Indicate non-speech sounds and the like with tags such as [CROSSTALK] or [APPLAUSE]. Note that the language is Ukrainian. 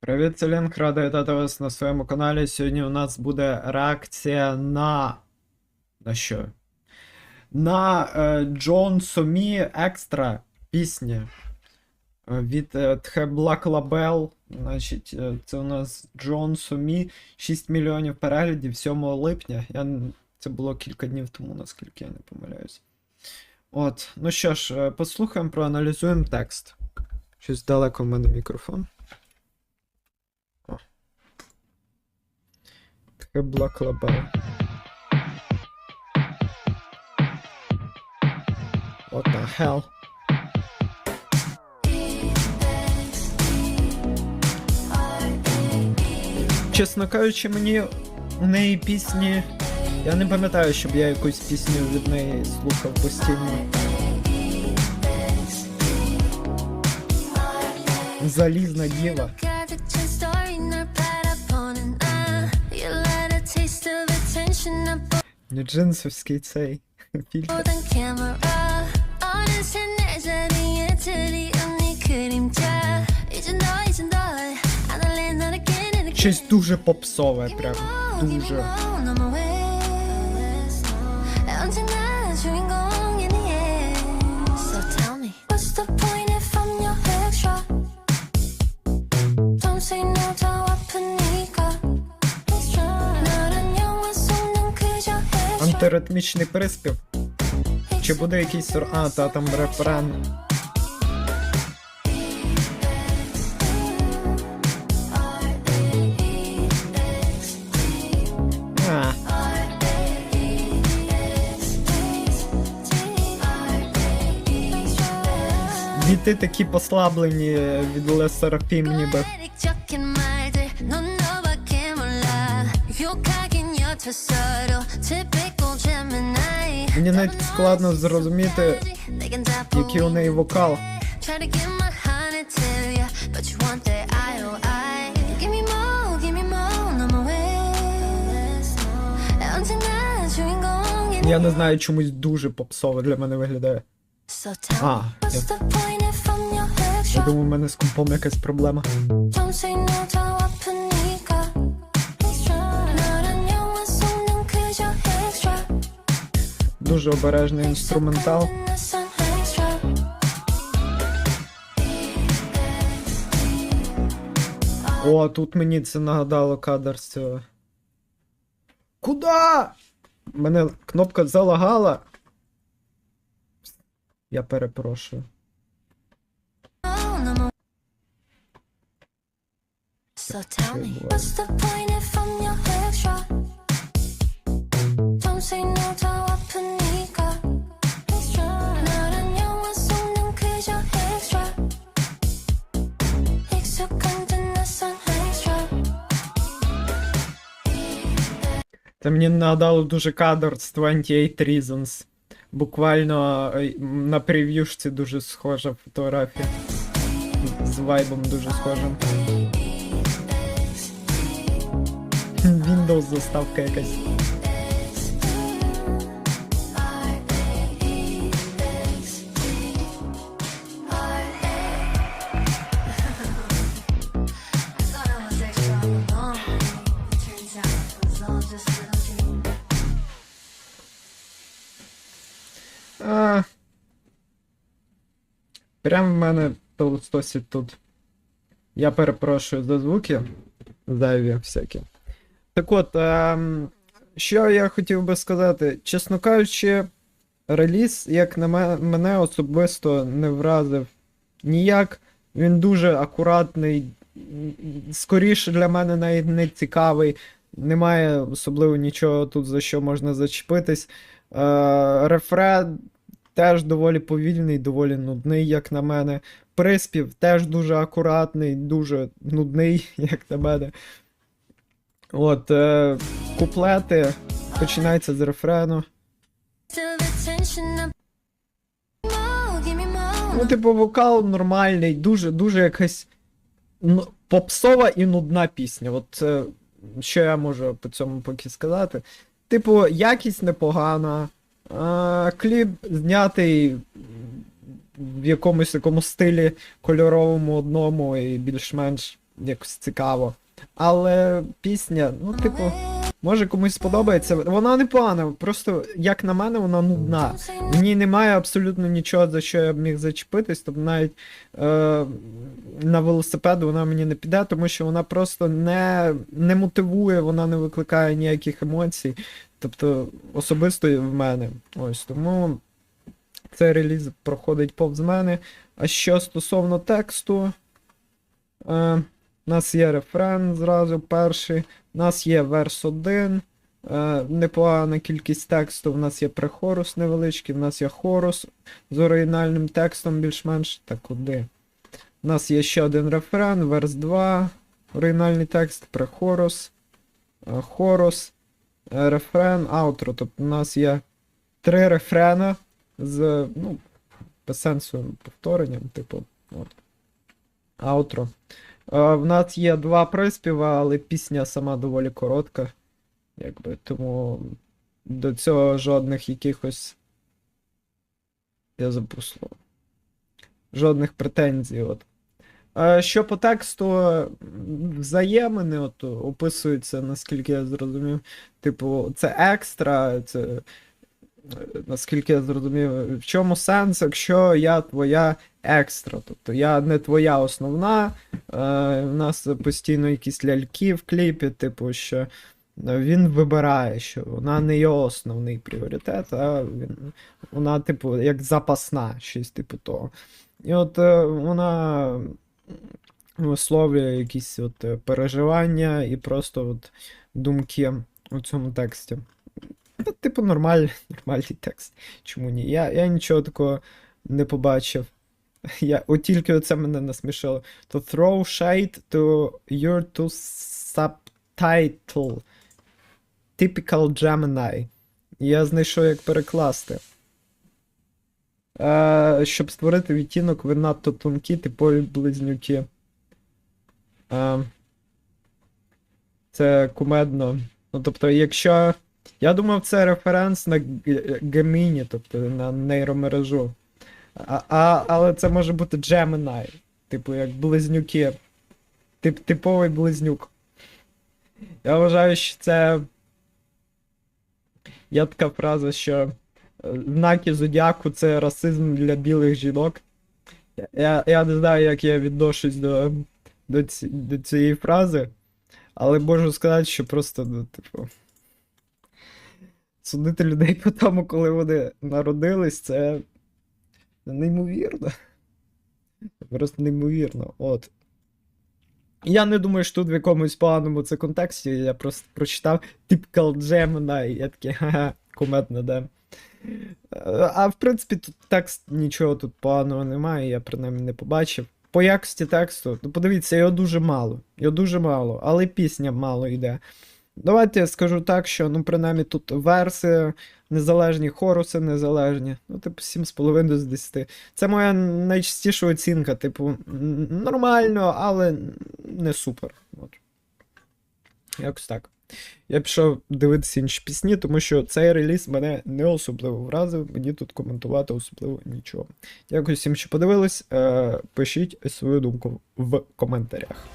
Привіт, це Лінк, радий вітати вас на своєму каналі. Сьогодні у нас буде реакція на. На що? На е, Джон Сомі Екстра пісні е, від е, Тхе Black Label. Значить, е, це у нас Джон Сомі, 6 мільйонів переглядів 7 липня. Я... Це було кілька днів тому, наскільки я не помиляюсь. От, ну що ж, е, послухаємо, проаналізуємо текст. Щось далеко в мене мікрофон. Таке Black Label. What the hell? Чесно кажучи, мені у неї пісні. Я не пам'ятаю, щоб я якусь пісню від неї слухав постійно. Залізна діва. Не джинсовський цей [LAUGHS] фільтр. Щось дуже попсове, прям дуже. extra Антиритмічний приспів. Чи буде якийсь. р- А, та там рефрен. А, біти такі послаблені від Лесерафім ніби. 적인 말들 Мені навіть складно зрозуміти, який у неї вокал. Я не знаю, чомусь дуже попсово для мене виглядає. А, я, я думаю, в мене з компом якась проблема. Дуже обережний інструментал. О, тут мені це нагадало кадр з цього. Куда? Мене кнопка залагала. Я перепрошую. So tell me, what's the point if I'm your extra? Це мені нагадало дуже кадр з 28 Reasons. Буквально е, на прев'юшці дуже схожа фотографія. З вайбом дуже схожим. Windows заставка якась. Прям в мене пилососі тут. Я перепрошую за звуки. Зайві всякі. Так от, ем, що я хотів би сказати, чесно кажучи, реліз, як на мене, особисто не вразив ніяк. Він дуже акуратний, скоріше для мене навіть не цікавий. Немає особливо нічого тут за що можна зачепитись. Е, рефрен теж доволі повільний, доволі нудний, як на мене. Приспів теж дуже акуратний, дуже нудний, [LAUGHS] як на мене. От, е, куплети починаються з рефрену. Ну, типу, вокал нормальний, дуже, дуже якась попсова і нудна пісня. От це, що я можу по цьому поки сказати. Типу, якість непогана, кліп знятий в якомусь такому стилі кольоровому одному і більш-менш якось цікаво. Але пісня, ну, типу, може комусь сподобається. Вона не погана, просто, як на мене, вона нудна. В ній немає абсолютно нічого, за що я б міг зачепитись, тобто навіть е, на велосипед вона мені не піде, тому що вона просто не, не мотивує, вона не викликає ніяких емоцій. Тобто, особисто в мене. Ось тому цей реліз проходить повз мене. А що стосовно тексту, е, у нас є рефрен зразу перший, у нас є верс 1. Е, непогана кількість тексту, в нас є прехорус невеличкий, в нас є хорус з оригінальним текстом більш-менш. Так, куди? У нас є ще один рефрен, верс 2, оригінальний текст, прехорус, е, хорус, рефрен, аутро. Тобто у нас є три рефрена з, ну, без повторенням, типу, от. Аутро. Е, в нас є два приспіва, але пісня сама доволі коротка. Якби, тому до цього жодних якихось. Я забув слово. Жодних претензій. От. Е, Що по тексту взаємини от, описуються, наскільки я зрозумів. Типу, це екстра, це. е, Наскільки я зрозумів, в чому сенс, якщо я твоя екстра. Тобто я не твоя основна, е, в нас постійно якісь ляльки в кліпі, типу, що він вибирає, що вона не його основний пріоритет, а він, вона, типу, як запасна, щось типу того. І от вона висловлює якісь от е, переживання і просто от думки у цьому тексті. Типу, нормальний, [LAUGHS] нормальний текст. Чому ні? Я, я нічого такого не побачив. [LAUGHS] Я, от тільки оце мене насмішило. To throw shade to your to subtitle. Typical Gemini. Я знайшов, як перекласти. Е, щоб створити відтінок, ви надто тонкі, типові близнюки. Е, це кумедно. Ну, тобто, якщо. Я думав, це референс на Г- Gemini, тобто на нейромережу. А, а, але це може бути Gemini. Типу, як близнюки. Тип, типовий близнюк. Я вважаю, що це. Є така фраза, що е, знаки зодіаку це расизм для білих жінок. Я, я, не знаю, як я відношусь до, до, ці, до цієї фрази, але можу сказати, що просто, ну, типу. Судити людей по тому, коли вони народились, це неймовірно. Просто неймовірно. От. Я не думаю, що тут в якомусь поганому це контексті, я просто прочитав Typical Gemini, і я такий, ха-ха, кумедно, да. А в принципі, тут текст нічого тут поганого немає, я принаймні не побачив. По якості тексту, ну подивіться, його дуже мало. Його дуже мало, але пісня мало йде. Давайте я скажу так, що ну, принаймні тут верси незалежні, хоруси незалежні. Ну, типу, 7,5 з 10. Це моя найчастіша оцінка, типу, нормально, але не супер. От. Якось так. Я пішов дивитися інші пісні, тому що цей реліз мене не особливо вразив, мені тут коментувати особливо нічого. Дякую всім, що подивились. Е, пишіть свою думку в коментарях.